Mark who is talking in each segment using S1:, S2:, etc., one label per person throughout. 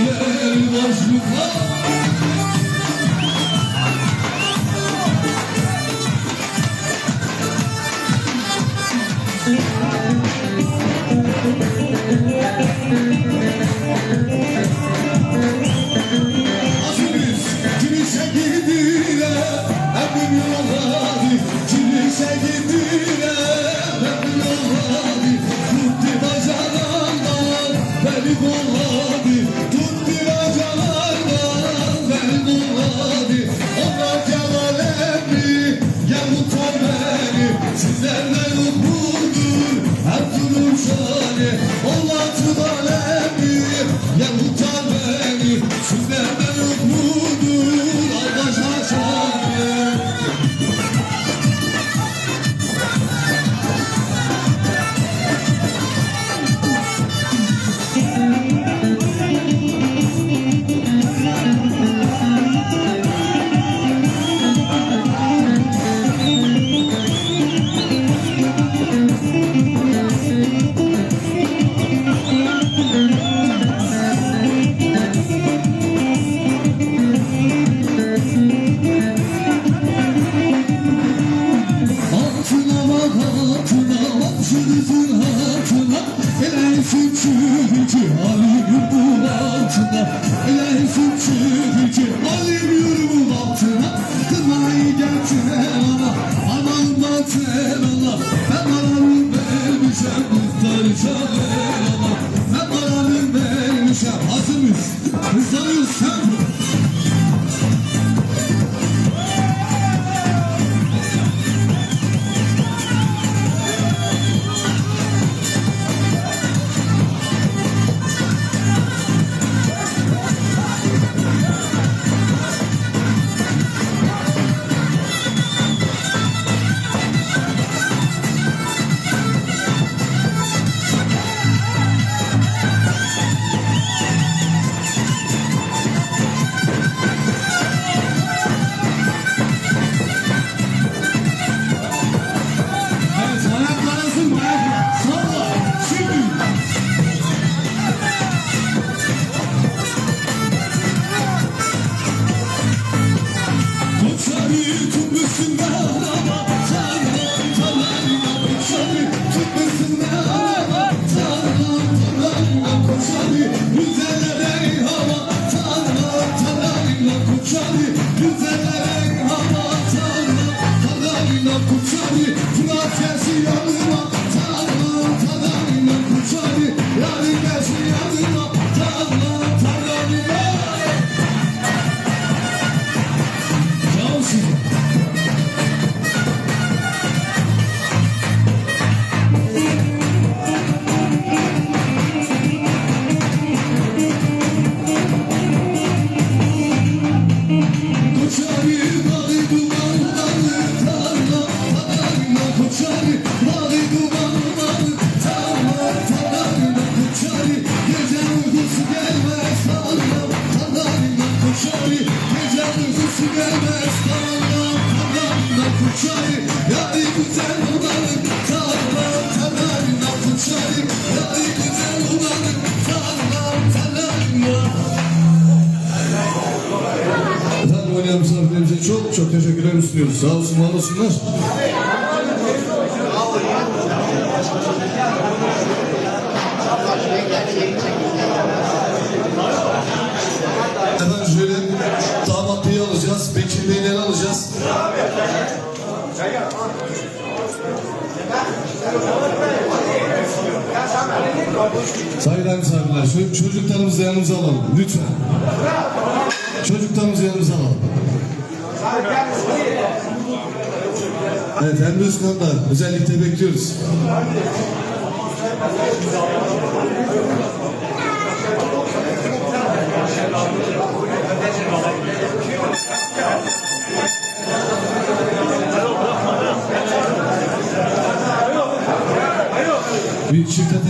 S1: Aşkımız, gülüşe gidin çok teşekkürler istiyoruz. Sağ olsun, var olsunlar. Hemen şöyle damat beyi alacağız, Bekir beyleri alacağız. Saygılar misafirler, çocuklarımızı yanımıza alalım lütfen. Çocuklarımızı yanımıza alalım. Evet Emre Özkan'da özellikle bekliyoruz. Büyük şirkete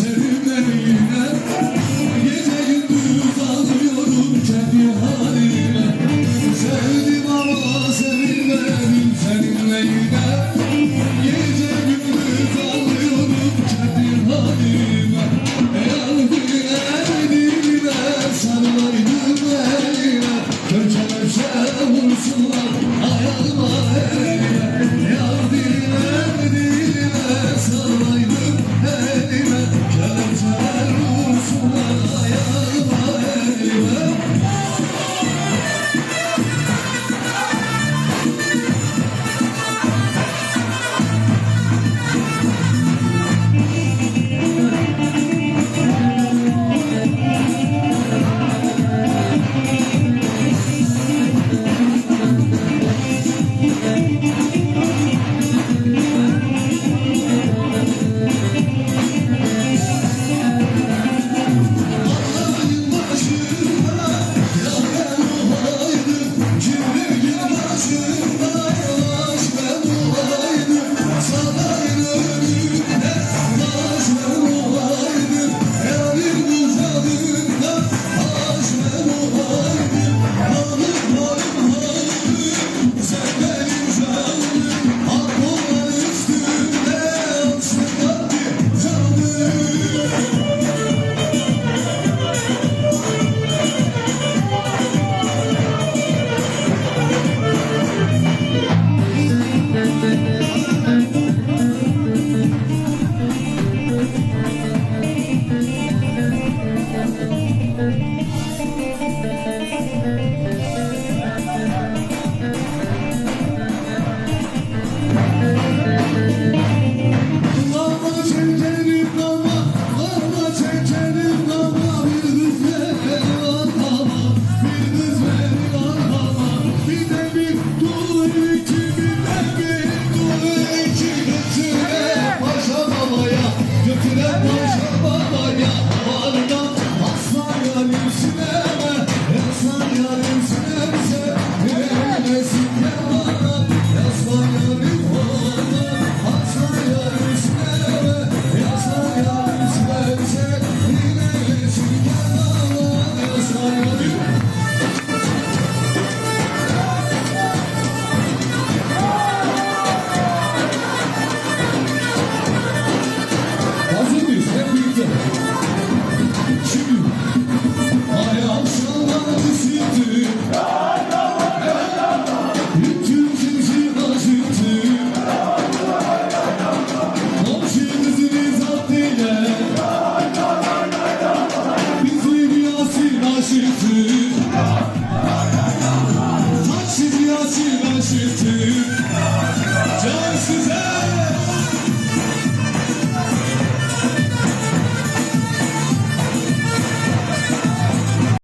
S1: Seni değil Thank you.